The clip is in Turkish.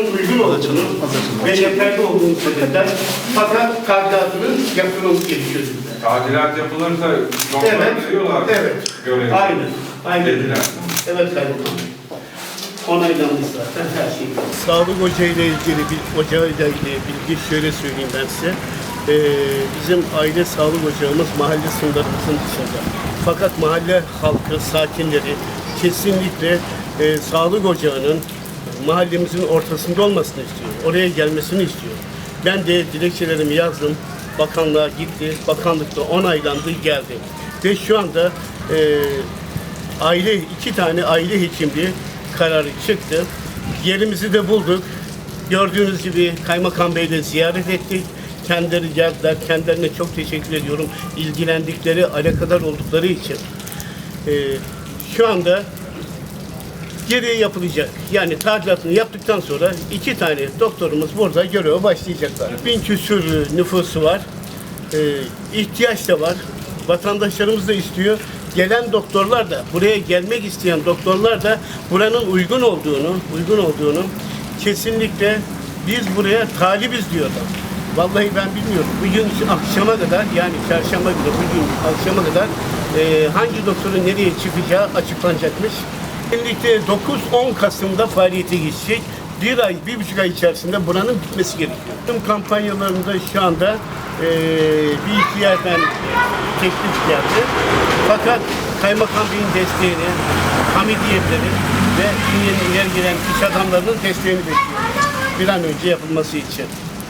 uygun olduğunu ve yeterli olduğunu söylediler. Fakat tadilatının yapılması gerekiyor. Tadilat yapılırsa doktor Evet, veriyorlar. evet. Görevi. Aynen, aynen. Dediler. Evet kaymakam. Onaylanmış zaten her şey. Sağlık Hoca ile ilgili bir ocağıyla ilgili bilgi şöyle söyleyeyim ben size. Ee, bizim aile sağlık ocağımız mahalle sınırlarımızın dışında. Fakat mahalle halkı, sakinleri kesinlikle e, sağlık ocağının mahallemizin ortasında olmasını istiyor. Oraya gelmesini istiyor. Ben de dilekçelerimi yazdım. Bakanlığa gitti. Bakanlıkta onaylandı, geldi. Ve şu anda e, aile iki tane aile hekimliği kararı çıktı. Yerimizi de bulduk. Gördüğünüz gibi Kaymakam Bey'le ziyaret ettik. Kendileri geldiler. Kendilerine çok teşekkür ediyorum. İlgilendikleri, alakadar oldukları için. Ee, şu anda gereği yapılacak. Yani tadilatını yaptıktan sonra iki tane doktorumuz burada göreve başlayacaklar. Bin küsür nüfusu var. Ee, ihtiyaç da var. Vatandaşlarımız da istiyor. Gelen doktorlar da, buraya gelmek isteyen doktorlar da buranın uygun olduğunu, uygun olduğunu kesinlikle biz buraya talibiz diyorlar. Vallahi ben bilmiyorum. Bugün akşama kadar yani çarşamba günü bugün akşama kadar e, hangi doktorun nereye çıkacağı açıklanacakmış. Birlikte 9-10 Kasım'da faaliyete geçecek. Bir ay, bir buçuk ay içerisinde buranın bitmesi gerekiyor. Tüm kampanyalarında şu anda eee, bir iki yerden teklif geldi. Fakat Kaymakam Bey'in desteğini, hamidiyetleri ve dünyanın ileri gelen iş adamlarının desteğini bekliyoruz. Bir an önce yapılması için.